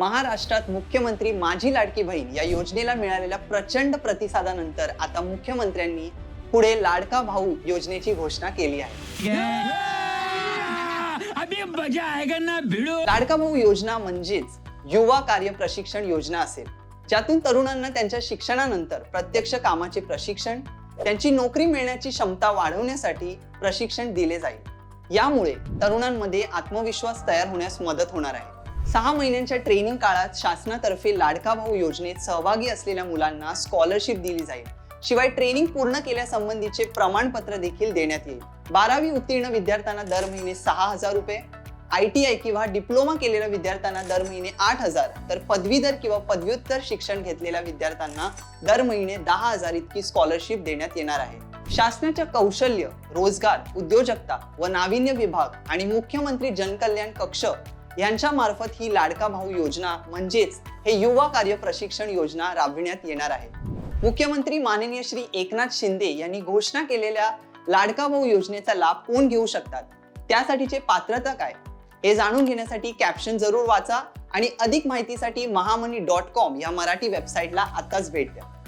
महाराष्ट्रात मुख्यमंत्री माझी लाडकी बहीण या योजनेला मिळालेल्या प्रचंड प्रतिसादानंतर आता मुख्यमंत्र्यांनी पुढे लाडका भाऊ योजनेची घोषणा केली आहे. लाडका भाऊ योजना म्हणजेच युवा कार्य प्रशिक्षण योजना असेल. ज्यातून तरुणांना त्यांच्या शिक्षणानंतर प्रत्यक्ष कामाचे प्रशिक्षण त्यांची नोकरी मिळण्याची क्षमता वाढवण्यासाठी प्रशिक्षण दिले जाईल. यामुळे तरुणांमध्ये आत्मविश्वास तयार होण्यास मदत होणार आहे. सहा महिन्यांच्या ट्रेनिंग काळात शासनातर्फे लाडका भाऊ योजनेत सहभागी असलेल्या मुलांना स्कॉलरशिप दिली जाईल. शिवाय ट्रेनिंग पूर्ण केल्यासंबंधीचे प्रमाणपत्र देखील देण्यात येईल. बारावी उत्तीर्ण विद्यार्थ्यांना दर महिने सहा हजार रुपये आय टी आय किंवा डिप्लोमा केलेल्या विद्यार्थ्यांना दर महिने आठ हजार तर पदवीधर किंवा पदव्युत्तर शिक्षण घेतलेल्या विद्यार्थ्यांना दर महिने दहा हजार इतकी स्कॉलरशिप देण्यात येणार आहे. शासनाच्या कौशल्य रोजगार उद्योजकता व नाविन्य विभाग आणि मुख्यमंत्री जनकल्याण कक्ष यांच्या मार्फत ही लाडका भाऊ योजना म्हणजेच हे युवा कार्य प्रशिक्षण योजना राबविण्यात येणार आहे. मुख्यमंत्री माननीय श्री एकनाथ शिंदे यांनी घोषणा केलेल्या लाडका भाऊ योजनेचा लाभ कोण घेऊ शकतात? त्यासाठीचे पात्रता काय? हे जाणून घेण्यासाठी कॅप्शन जरूर वाचा आणि अधिक माहितीसाठी महामनी डॉट कॉम या मराठी वेबसाईटला आताच भेट द्या.